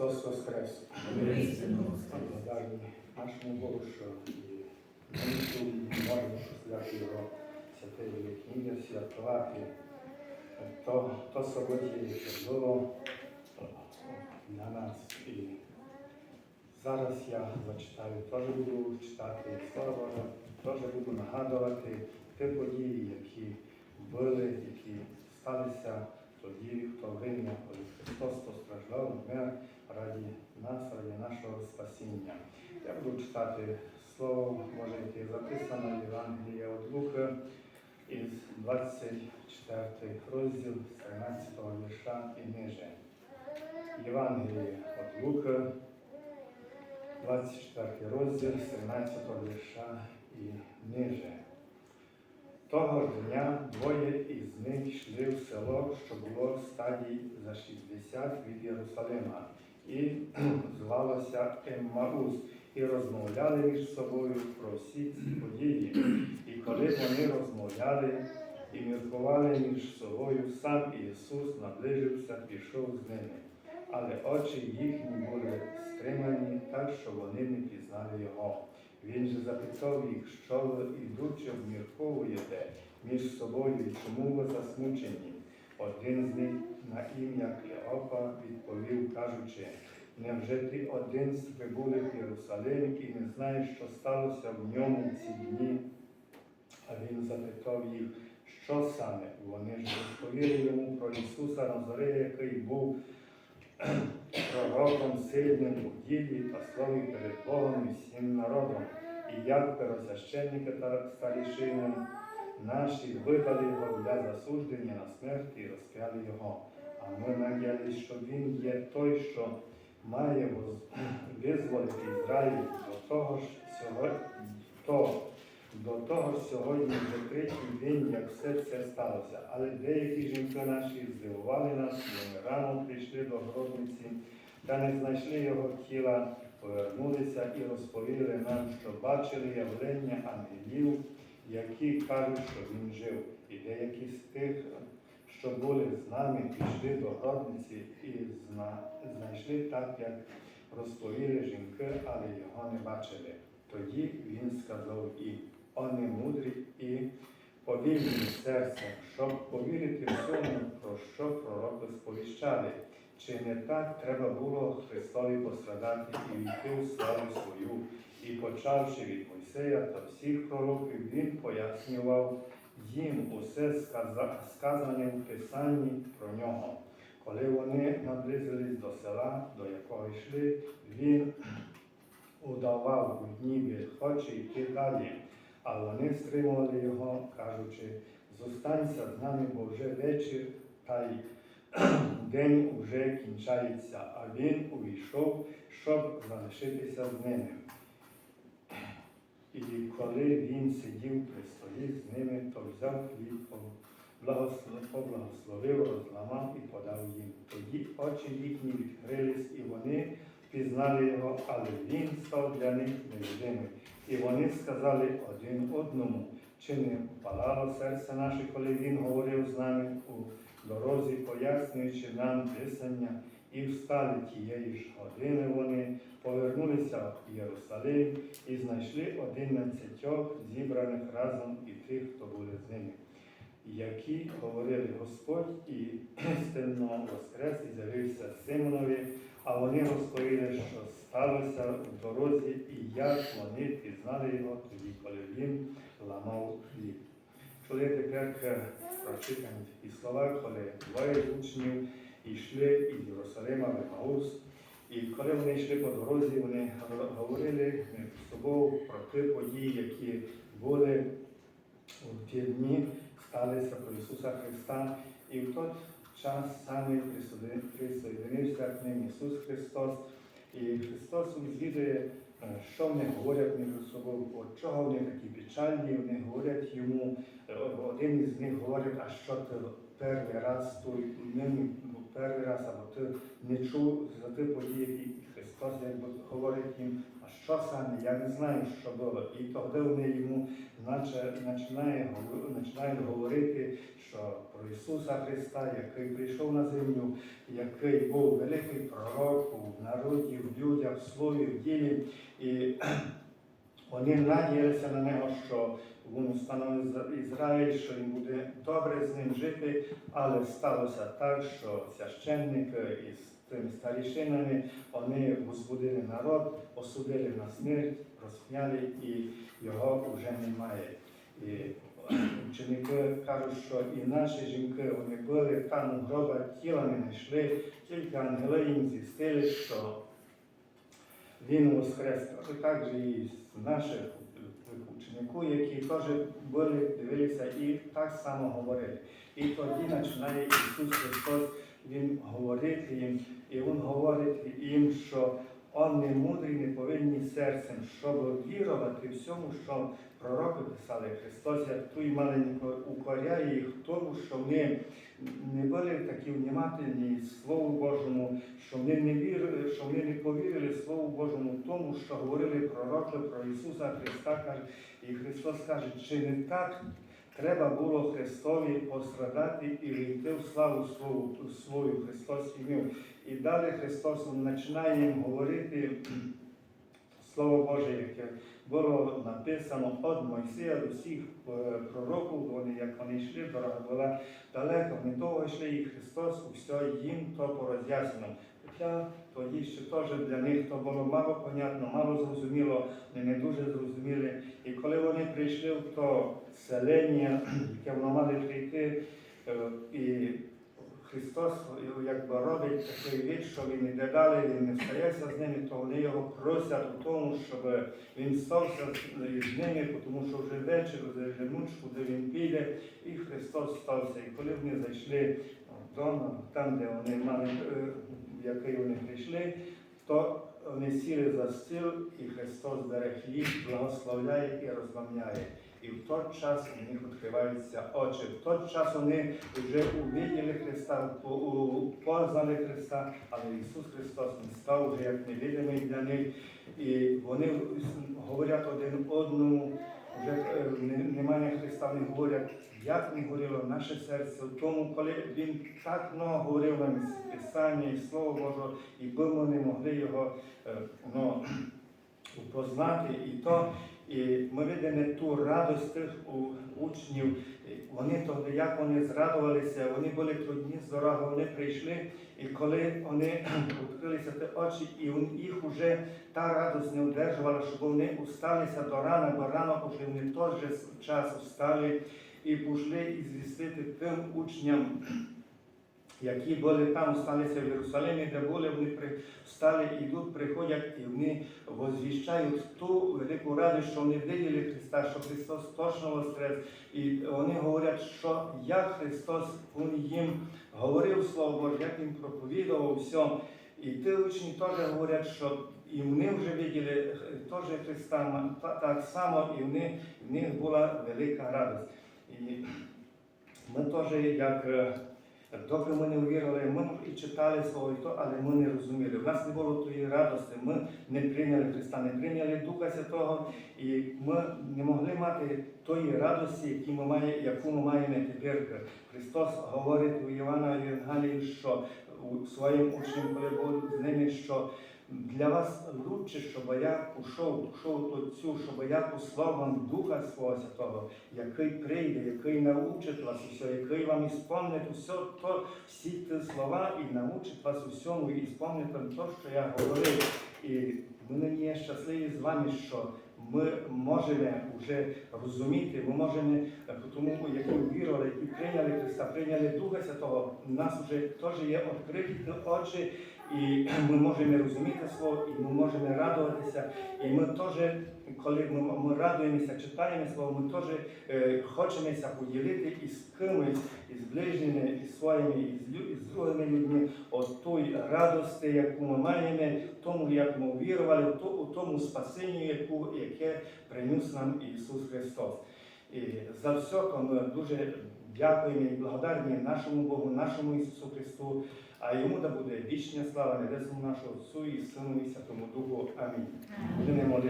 Христос Воскрес! Нашому Богу, що і ми тут можемо прославляти Його святе ім'я, святкувати то, то событие, яке було для нас. І зараз я зачитаю, теж буду читати Слово Боже, теж буду нагадувати ті події, які були, які сталися тоді, в то время, коли Христос постраждав, вмер раді нас, раді нашого спасіння. Я буду читати слово, може яке записано Євангелія від Луки із 24 розділ 13 вірша і ниже. Євангеліє від Луки, 24 розділ з 13 вірша і ниже. Того ж дня двоє із них йшли в село, що було в стадії за 60 від Єрусалима, і звалося Еммаус, і розмовляли між собою про всі ці події. І коли вони розмовляли і міркували між собою, сам Ісус наближився, пішов з ними. Але очі їхні були стримані, так що вони не пізнали його. Він же запитав їх, що ви ідучи обмірковуєте між собою і чому ви засмучені. Один з них на ім'я Клеопа відповів, кажучи, невже ти один з в Єрусалим і не знаєш, що сталося в ньому ці дні? А він запитав їх, що саме? Вони ж розповіли йому про Ісуса Назарея, який був пророком сильним у ділі та слові перед Богом і всім народом, і як первосвященники та старішини наші видали його для засудження на смерть і розп'яли його. А ми надіялись, що він є той, що має визволити Ізраїль до того ж сьогодні, то, до того ж сьогодні третій день, як все це сталося. Але деякі жінки наші здивували нас, і вони рано прийшли до гробниці та не знайшли його тіла, повернулися і розповіли нам, що бачили явлення ангелів, які кажуть, що він жив. І деякі з тих, що були з нами, пішли до гробниці і зна- знайшли так, як розповіли жінки, але його не бачили. Тоді він сказав їм, вони мудрі і повільні серцем, щоб повірити всьому, про що пророки сповіщали. Чи не так треба було Христові пострадати і війти у славу свою? І почавши від Мойсея та всіх пророків, він пояснював їм усе сказане в Писанні про нього. Коли вони наблизились до села, до якого йшли, він удавав у дніві, хоче йти далі. А вони стримували його, кажучи, зостанься з нами, бо вже вечір, та й день уже кінчається, а він увійшов, щоб залишитися з ними. І коли він сидів при столі взяв хліб, поблагословив, розламав і подав їм. Тоді очі їхні відкрились, і вони пізнали його, але він став для них невидимий. І вони сказали один одному, чи не палало серце наше, коли він говорив з нами у дорозі, пояснюючи нам писання, і встали тієї ж години вони, повернулися в Єрусалим і знайшли одинадцятьох зібраних разом і тих, хто були з ними, які говорили Господь і істинно воскрес і з'явився Симонові, а вони розповіли, що сталося в дорозі і як вони пізнали його тоді, коли він ламав хліб. Коли тепер е, прочитані такі слова, коли двоє учнів йшли із Єрусалима в Емаус, і коли вони йшли по дорозі, вони говорили між собою про ті події, які були у ті дні, сталися про Ісуса Христа. І в той час саме присоедин- присоединився к ним Ісус Христос. І Христос звідує, е, що вони говорять між собою, от чого вони такі печальні, вони говорять йому, е, один із них говорить, а що ти перший раз той нині, ну, перший раз, або ти не чув за ті події, які Христос якби говорить їм, а що саме, я не знаю, що було. І тоді вони йому наче, починають говорити, що про Ісуса Христа, який прийшов на землю, який був великий пророк у народі, в людях, в слові, в ділі. І вони надіялися на нього, що він встановить Ізраїль, що він буде добре з ним жити, але сталося так, що священник із тими старішинами вони возбудили народ, осудили на смерть, розпняли і його вже немає. І ученики кажуть, що і наші жінки вони були там у гроба, тіла не знайшли, тільки ангели їм зістили, що він воскрес. а так же і з наших ученику, які теж були, дивилися і так само говорили. І тоді починає Ісус Христос Він говорити їм, і Він говорить їм, що он не мудрий, не повинні серцем, щоб вірувати всьому, що пророки писали. Христос як той маленько укоряє їх тому, що вони не були такі внімательні Слову Божому, що вони не вірили, що вони не повірили Слову Божому тому, що говорили пророки про Ісуса Христа. І Христос каже, чи не так треба було Христові пострадати і війти в славу свою, свою Христос імів. І далі Христос починає їм говорити Слово Боже, яке було написано від Мойсея до всіх е, пророків, вони, як вони йшли, дорога була далеко, вони довго йшли, і Христос усе їм то пороз'яснив. Хоча тоді ще теж для них то було мало понятно, мало зрозуміло, вони не дуже зрозуміли. І коли вони прийшли в то селення, яке воно мали прийти, е, і Христос е, якби робить такий вид, що він іде далі, він не стається з ними, то вони його просять у тому, щоб він стався з з ними, тому що вже вечір, вже ніч, куди він піде, і Христос стався. І коли вони зайшли вдома, там, де вони мали, е, який вони прийшли, то вони сіли за стіл, і Христос бере хліб, благословляє і розламняє. І в той час у них відкриваються очі. В той час вони вже увиділи Христа, по- познали Христа, але Ісус Христос не став вже як невидимий для них. І вони говорять один одному, вже е, немає Христа, вони говорять, як не горіло наше серце в тому, коли Він так много говорив нам з Писання і Слово Боже, і ми не могли його е, ну, познати. І то і ми видимо ту радость тих учнів. Вони тоді, як вони зрадувалися, вони були трудні з дороги, вони прийшли, і коли вони відкрилися ті очі, і їх вже та радость не удержувала, щоб вони усталися до рана, бо рано вже вони же час встали і пішли і звістити тим учням, які були там, сталися в Єрусалимі, де були, вони встали, йдуть, приходять, і вони возвіщають ту велику радість, що вони виділи Христа, що Христос точно воскрес. І вони говорять, що як Христос Він їм говорив Слово Боже, як їм проповідував все. І ті учні теж говорять, що і вони вже виділи е, теж Христа так само, і вони, в них була велика радість. І ми теж, як е, доки ми не увірили, ми і читали слово, і то, але ми не розуміли. У нас не було тої радості, ми не прийняли Христа, не прийняли Духа Святого, і ми не могли мати тої радості, яку ми маємо, яку ми маємо тепер. Христос говорить у Івана Євангелії, що у своїм учням, коли був з ними, що для вас лучше, щоб я пішов, пішов Отцю, щоб я послав вам Духа Свого Святого, який прийде, який научить вас усе, який вам ісповнить усе, то, всі ті слова і научить вас усьому, і ісполнить вам те, що я говорив. І ми нині є щасливі з вами, що ми можемо вже розуміти, ми можемо, е, тому які вірували, які прийняли Христа, прийняли Духа Святого, у нас вже теж є відкриті очі, і ми можемо розуміти Слово, і ми можемо радуватися. І ми теж, коли ми, ми радуємося, читаємо Слово, ми теж е, хочемося поділити із кимось, із ближніми, із своїми, із, лю- із другими людьми, от той радості, яку ми маємо, тому, як ми вірували, у тому спасенню, яке приніс нам Ісус Христос. І за все то ми дуже дякуємо і благодарні нашому Богу, нашому Ісусу Христу, а йому да буде вічна слава небесному нашого Отцу і Сину і Святому Духу. Амінь. Будемо.